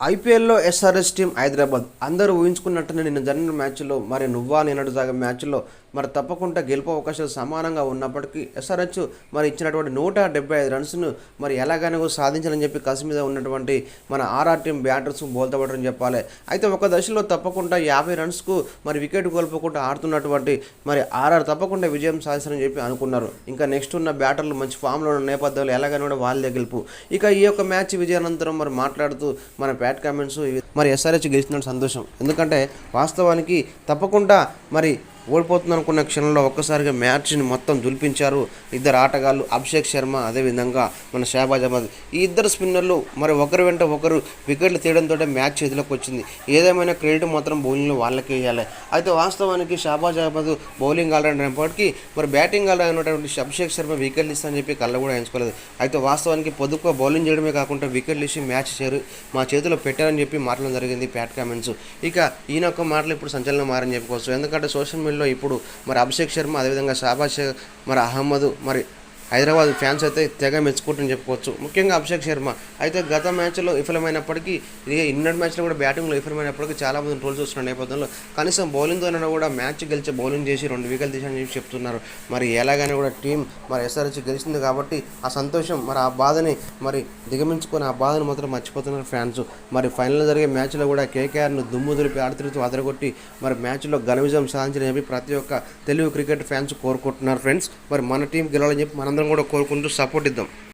ఐపీఎల్లో SRS team Hyderabad అందరూ ఊహించుకున్నట్టునే నిన్న జరిగిన మ్యాచ్లో మరి నువ్వా నిన్నటి సాగే మ్యాచ్లో మరి తప్పకుండా గెలుపు అవకాశాలు సమానంగా ఉన్నప్పటికీ ఎస్ఆర్హెచ్ మరి ఇచ్చినటువంటి నూట డెబ్బై ఐదు రన్స్ను మరి ఎలాగైనా కూడా సాధించాలని చెప్పి కసి మీద ఉన్నటువంటి మన ఆర్ఆర్ టీం బ్యాటర్స్ బోల్తపడని చెప్పాలి. అయితే ఒక దశలో తప్పకుండా యాభై రన్స్కు మరి వికెట్ కోల్పోకుండా ఆడుతున్నటువంటి మరి ఆర్ఆర్ తప్పకుండా విజయం సాధిస్తారని చెప్పి అనుకున్నారు. ఇంకా నెక్స్ట్ ఉన్న బ్యాటర్లు మంచి ఫామ్లో ఉన్న నేపథ్యంలో ఎలాగైనా కూడా వాళ్ళే గెలుపు. ఇక ఈ యొక్క మ్యాచ్ విజయానంతరం మరి మాట్లాడుతూ మన ప్యాట్ కామెంట్స్ ఇవి- మరి ఎస్ఆర్హెచ్ గెలిచిన సంతోషం. ఎందుకంటే వాస్తవానికి తప్పకుండా మరి ఓడిపోతుంది అనుకున్న క్షణంలో ఒక్కసారిగా మ్యాచ్ని మొత్తం దులిపించారు ఇద్దరు ఆటగాళ్ళు అభిషేక్ శర్మ అదేవిధంగా మన షాబాజ్ అహ్మద్. ఈ ఇద్దరు స్పిన్నర్లు మరి ఒకరి వెంట ఒకరు వికెట్లు తీయడంతో మ్యాచ్ చేతిలోకి వచ్చింది. ఏదేమైనా క్రెడిట్ మాత్రం బౌలింగ్లో వాళ్ళకే ఇవ్వాలి అయితే వాస్తవానికి షాబాజ్ అహ్మద్ బౌలింగ్ ఆల్రౌండర్ అయినప్పటికీ మరి బ్యాటింగ్ ఆల్రౌండర్ అయినటువంటి అభిషేక్ శర్మ వికెట్లు ఇస్తానని చెప్పి కళ్ళ కూడా ఎంచుకోలేదు. అయితే వాస్తవానికి పొదుపు బౌలింగ్ చేయడమే కాకుండా వికెట్లు ఇచ్చి మ్యాచ్ చేరు మా చేతిలో పెట్టారని చెప్పి మాట్లాడడం జరిగింది ప్యాట్ కామెంట్స్. ఇక ఈయన ఒక్క మాటలు ఇప్పుడు సంచలనం మారని చెప్పుకోవచ్చు. ఎందుకంటే సోషల్ మీడియాలో ఇప్పుడు మరి అభిషేక్ శర్మ అదేవిధంగా షాబాజ్ మరి అహ్మద్ మరి హైదరాబాద్ ఫ్యాన్స్ అయితే తెగ మెచ్చుకుంటుందని చెప్పుకోవచ్చు. ముఖ్యంగా అభిషేక్ శర్మ. అయితే గత మ్యాచ్లో విఫలమైనప్పటికీ ఇక ఇన్నర్ మ్యాచ్లో కూడా బ్యాటింగ్లో విఫలమైనప్పటికీ చాలా మంది ట్రోల్స్ వస్తున్న నేపథ్యంలో కనీసం బౌలింగ్తోనైనా కూడా మ్యాచ్ గెలిచి బౌలింగ్ చేసి రెండు వికెట్లు తీసాను చెప్పి చెప్తున్నారు. మరి ఎలాగైనా కూడా టీం మరి ఎస్ఆర్హెచ్ గెలిచింది కాబట్టి ఆ సంతోషం మరి ఆ బాధని మరి దిగమించుకొని ఆ బాధను మాత్రం మర్చిపోతున్నారు ఫ్యాన్స్. మరి ఫైనల్ జరిగే మ్యాచ్లో కూడా కేకేఆర్ను దుమ్ము దులిపి ఆడుతూ అదరగొట్టి మరి మ్యాచ్లో ఘన విజయం సాధించాలని చెప్పి ప్రతి ఒక్క తెలుగు క్రికెట్ ఫ్యాన్స్ కోరుకుంటున్నారు ఫ్రెండ్స్. మరి మన టీం గెలవాలని చెప్పి మనందరం కూడా కోరుకుంటూ సపోర్ట్ ఇద్దాం.